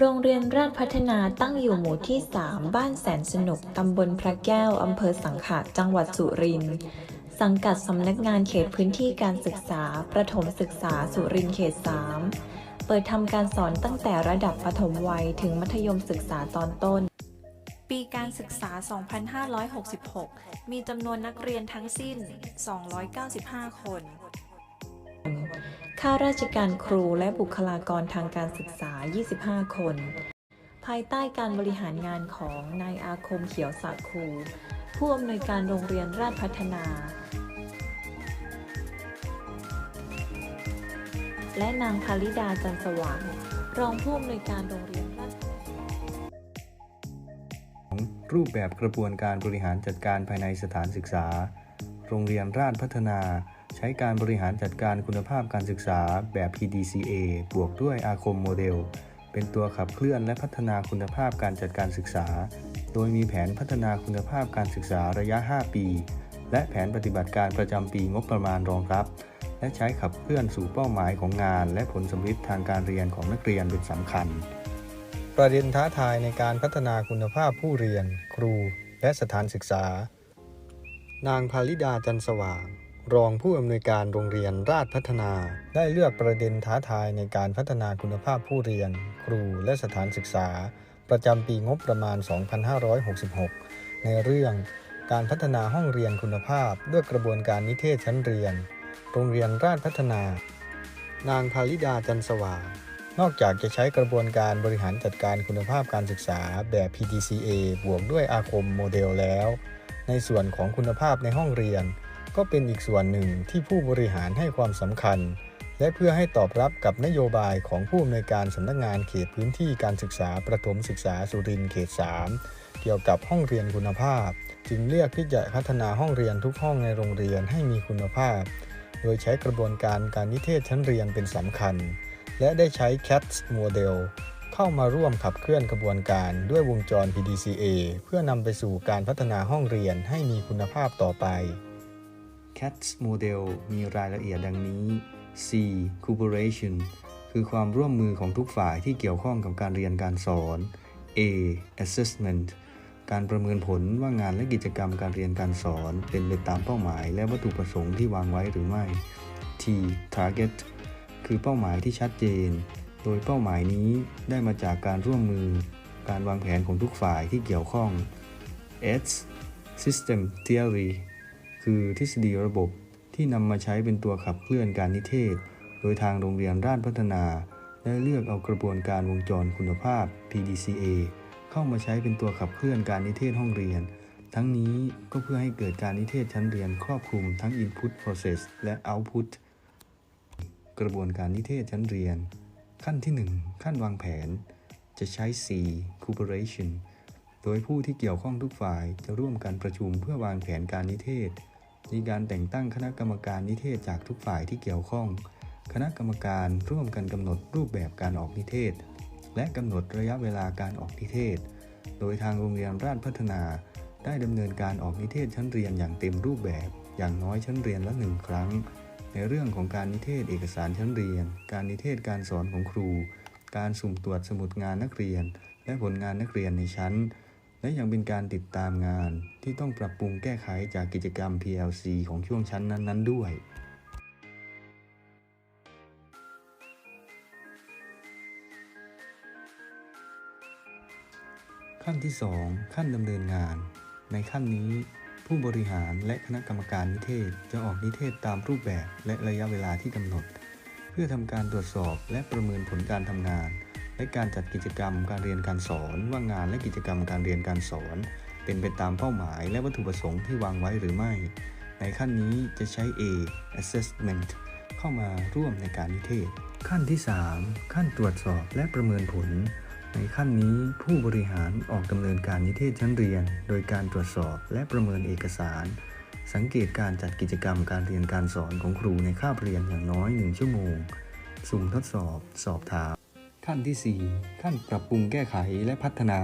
โรงเรียนราชพัฒนาตั้งอยู่หมู่ที่ 3 บ้านแสนสนุก ตำบลพระแก้ว อำเภอสังขะ จังหวัดสุรินทร์ สังกัดสำนักงานเขตพื้นที่การศึกษา ประถมศึกษาสุรินทร์เขต 3 เปิดทำการสอนตั้งแต่ระดับประถมวัยถึงมัธยมศึกษาตอนต้น ปีการศึกษา 2566 มีจำนวนนักเรียนทั้งสิ้น 295 คน ข้าราชการครูและบุคลากรทางการศึกษา 25 คน ภายใต้การบริหารงานของนายอาคมเขียวสาคูผู้อำนวยการโรงเรียนราชพัฒนา และนางพาริดาจันสว่างรองผู้อำนวยการโรงเรียนราชรูปแบบกระบวนการบริหารจัดการภายในสถานศึกษา โรงเรียนราชพัฒนา ใช้การบริหารจัดการคุณภาพการศึกษาแบบ PDCA บวกด้วยอาคมโมเดล เป็นตัวขับเคลื่อนและพัฒนาคุณภาพการจัดการศึกษา โดยมีแผนพัฒนาคุณภาพการศึกษาระยะ 5 ปี และแผนปฏิบัติการประจำปีงบประมาณรองรับ และใช้ขับเคลื่อนสู่เป้าหมายของงาน และผลสำลิดทางการเรียนของนักเรียนเป็นสำคัญ ประเด็นท้าทายในการพัฒนาคุณภาพผู้เรียน ครู และสถานศึกษา นางพาลิดาจันสว่าง รองผู้อำนวยการโรงเรียนราชพัฒนา ได้เลือกประเด็นท้าทายในการพัฒนาคุณภาพผู้เรียน ครู และสถานศึกษา ประจำปีงบประมาณ 2566 ในเรื่องการพัฒนาห้องเรียนคุณภาพด้วยกระบวนการนิเทศชั้นเรียน โรงเรียนราชพัฒนา นางพาลิดาจันสว่าง นอกจากจะใช้กระบวนการบริหารจัดการคุณภาพการศึกษาแบบ PDCA บวกด้วยอาคมโมเดลแล้ว ในส่วนของคุณภาพในห้องเรียน ก็เป็นอีกส่วนหนึ่งที่ผู้บริหารให้ความสำคัญ และเพื่อให้ตอบรับกับนโยบายของผู้อำนวยการสำนักงานเขตพื้นที่การศึกษาประถมศึกษาสุรินทร์เขต 3 เกี่ยวกับห้องเรียนคุณภาพ จึงเลือกที่จะพัฒนาห้องเรียนทุกห้องในโรงเรียนให้มีคุณภาพ โดยใช้กระบวนการการนิเทศชั้นเรียนเป็นสำคัญ และได้ใช้ CATS โมเดลเข้ามาร่วมขับเคลื่อนกระบวนการด้วยวงจร PDCA เพื่อนำไปสู่การพัฒนาห้องเรียนให้มีคุณภาพต่อไป CATS โมเดลมีรายละเอียดดังนี้ C cooperation คือความร่วมมือของทุกฝ่ายที่เกี่ยวข้องกับการเรียนการสอน A assessment การประเมินผลว่างานและกิจกรรมการเรียนการสอนเป็นไปตามเป้าหมาย และวัตถุประสงค์ที่วางไว้หรือไม่ T target คือเป้าหมายที่ชัดเจน โดยเป้าหมายนี้ได้มาจากการร่วมมือ การวางแผนของทุกฝ่ายที่เกี่ยวข้อง S system theory คือทฤษฎีระบบที่นำมาใช้เป็นตัวขับเคลื่อนการนิเทศ โดยทางโรงเรียนราชพัฒนา ได้เลือกเอากระบวนการวงจรคุณภาพ PDCA เข้ามาใช้เป็นตัวขับเคลื่อนการนิเทศห้องเรียน ทั้งนี้ก็เพื่อให้เกิดการนิเทศชั้นเรียนครอบคลุมทั้ง Input Process และ Output กระบวนการนิเทศชั้นเรียน ขั้นที่ 1 ขั้นวางแผน จะใช้ C cooperation โดยผู้ที่เกี่ยวข้องทุกฝ่ายจะร่วมกันประชุมเพื่อวางแผนการนิเทศ มีการแต่งตั้งคณะกรรมการนิเทศจากทุกฝ่ายที่เกี่ยวข้อง คณะกรรมการร่วมกันกำหนดรูปแบบการออกนิเทศ และกำหนดระยะเวลาการออกนิเทศ โดยทางโรงเรียนราชพัฒนา ได้ดำเนินการออกนิเทศชั้นเรียนอย่างเต็มรูปแบบ อย่างน้อยชั้นเรียนละหนึ่งครั้ง ในเรื่องของการนิเทศเอกสารชั้นเรียน การนิเทศการสอนของครู การสุ่มตรวจสมุดงานนักเรียน และผลงานนักเรียนในชั้น และยังเป็นการติดตามงานที่ต้องปรับปรุงแก้ไขจากกิจกรรม PLC ของช่วงชั้นนั้น ๆ ด้วย ขั้นที่ 2 ขั้นดำเนินงาน ในขั้นนี้ ผู้บริหารและคณะกรรมการนิเทศจะออกนิเทศตามรูปแบบและระยะเวลาที่กำหนด เพื่อทำการตรวจสอบและประเมินผลการทำงาน และการจัดกิจกรรมการเรียนการสอน ว่างานและกิจกรรมการเรียนการสอน เป็นไปตามเป้าหมายและวัตถุประสงค์ที่วางไว้หรือไม่ ในขั้นนี้จะใช้ A assessment เข้ามาร่วมในการนิเทศ ขั้นที่ 3 ขั้นตรวจสอบและประเมินผล ในขั้นนี้ผู้บริหารออกดำเนินการนิเทศชั้นเรียน โดยการตรวจสอบและประเมินเอกสาร สังเกตการจัดกิจกรรมการเรียนการสอนของครูในคาบเรียนอย่างน้อย 1 ชั่วโมง สุ่มทดสอบ สอบถาม ขั้นที่ 4 ขั้นปรับปรุงแก้ไขและพัฒนา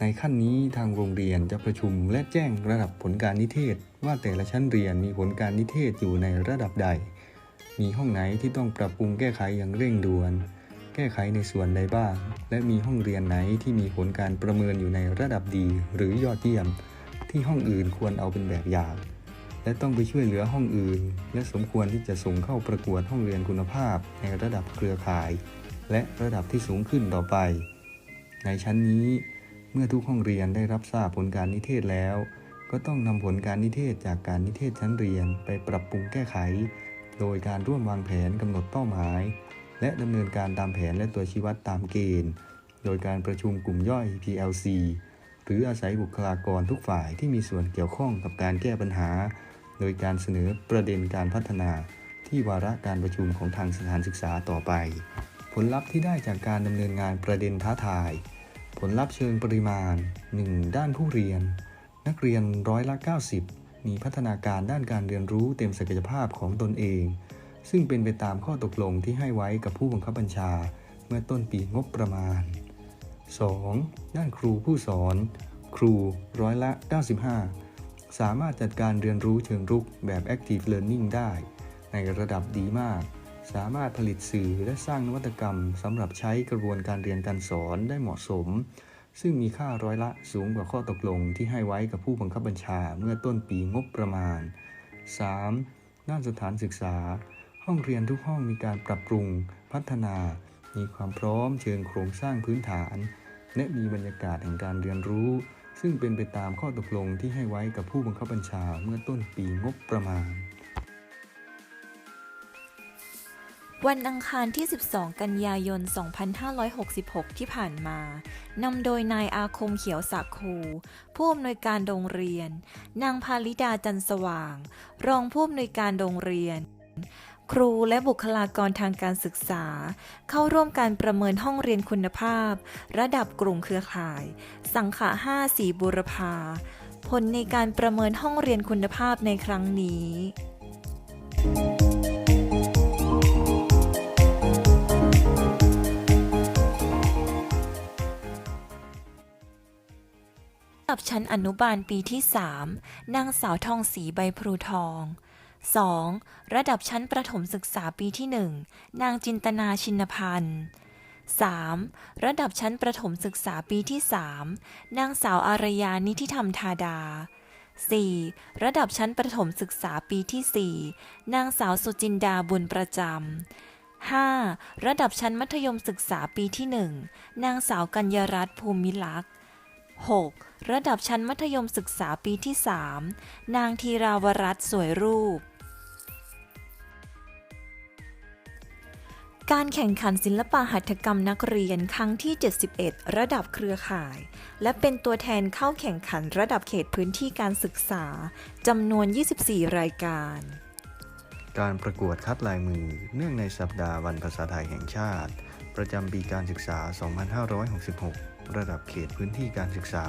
ในขั้นนี้ทางโรงเรียนจะประชุมและแจ้งระดับผลการนิเทศ ว่าแต่ละชั้นเรียนมีผลการนิเทศอยู่ในระดับใด มีห้องไหนที่ต้องปรับปรุงแก้ไขอย่างเร่งด่วน แก้ไขในส่วนใดบ้าง และมีห้องเรียนไหนที่มีผลการประเมินอยู่ในระดับดีหรือยอดเยี่ยม ที่ห้องอื่นควรเอาเป็นแบบอย่าง และต้องไปช่วยเหลือห้องอื่น และสมควรที่จะส่งเข้าประกวดห้องเรียนคุณภาพ ในระดับเครือข่าย และระดับที่สูงขึ้นต่อไป ในชั้นนี้ เมื่อทุกห้องเรียนได้รับทราบผลการนิเทศแล้ว ก็ต้องนำผลการนิเทศจากการนิเทศชั้นเรียนไปปรับปรุงแก้ไข โดยการร่วมวางแผนกำหนดเป้าหมาย และดำเนินการตามแผนและตัวชี้วัดตามเกณฑ์ โดยการประชุมกลุ่มย่อย PLC หรืออาศัยบุคลากรทุกฝ่ายที่มีส่วนเกี่ยวข้องกับการแก้ปัญหา โดยการเสนอประเด็นการพัฒนาที่วาระการประชุมของทางสถานศึกษาต่อไป ผลลัพธ์ที่ได้จากการดำเนินงานประเด็นท้าทาย ผลลัพธ์เชิงปริมาณ 1. ด้านผู้เรียน นักเรียนร้อยละ 90 มีพัฒนาการด้านการเรียนรู้เต็มศักยภาพของตนเอง ซึ่งเป็นไปตามข้อตกลงที่ให้ไว้กับผู้บังคับบัญชาเมื่อต้นปีงบประมาณ 2. ด้านครูผู้สอน ครูร้อยละ 95 สามารถจัดการเรียนรู้เชิงรุกแบบ Active Learning ได้ ในระดับดีมาก สามารถผลิตสื่อและสร้างนวัตกรรมสำหรับใช้กระบวนการเรียนการสอนได้เหมาะสม ซึ่งมีค่าร้อยละสูงกว่าข้อตกลงที่ให้ไว้กับผู้บังคับบัญชาเมื่อต้นปีงบประมาณ 3. ด้านสถานศึกษา ห้องเรียนทุกห้องมีการปรับปรุงพัฒนา มีความพร้อมเชิงโครงสร้างพื้นฐาน และมีบรรยากาศแห่งการเรียนรู้ ซึ่งเป็นไปตามข้อตกลงที่ให้ไว้กับผู้บังคับบัญชาเมื่อต้นปีงบประมาณ วันอังคารที่ 12 กันยายน 2566 ที่ผ่านมานำโดยนายอาคมเขียวสักคู ผู้อำนวยการโรงเรียน นางพาลิดาจันสว่าง รองผู้อำนวยการโรงเรียน ครูและบุคลากรทางการศึกษา เข้าร่วมการประเมินห้องเรียนคุณภาพ ระดับกลุ่มเครือข่าย สังขะ5สีบุรพาผลในการประเมินห้องเรียนคุณภาพในครั้งนี้ระดับชั้นอนุบาลปีที่ 3 นางสาวทองศรีใบพลูทอง 2. ระดับชั้นประถมศึกษาปีที่ 1 นางจินตนาชินพันธ์ 3. ระดับชั้นประถมศึกษาปีที่ 3 นางสาวอารยานิธิธรรมธาดา 4. ระดับชั้นประถมศึกษาปีที่ 4 นางสาวสุจินดาบุญประจำ 5. ระดับชั้นมัธยมศึกษาปีที่ 1 นางสาวกัญญารัตน์ภูมิลักษณ์ 6. ระดับชั้นมัธยมศึกษาปีที่ 3 นางธีราวรัตน์สวยรูป การแข่งขันศิลปะหัตถกรรมนักเรียนครั้งที่ 71 ระดับเครือข่าย และเป็นตัวแทนเข้าแข่งขันระดับเขตพื้นที่การศึกษาจำนวน 24 รายการ การประกวดคัดลายมือเนื่องในสัปดาห์วันภาษาไทยแห่งชาติ ประจำปีการศึกษา 2566 ระดับเขตพื้นที่การศึกษา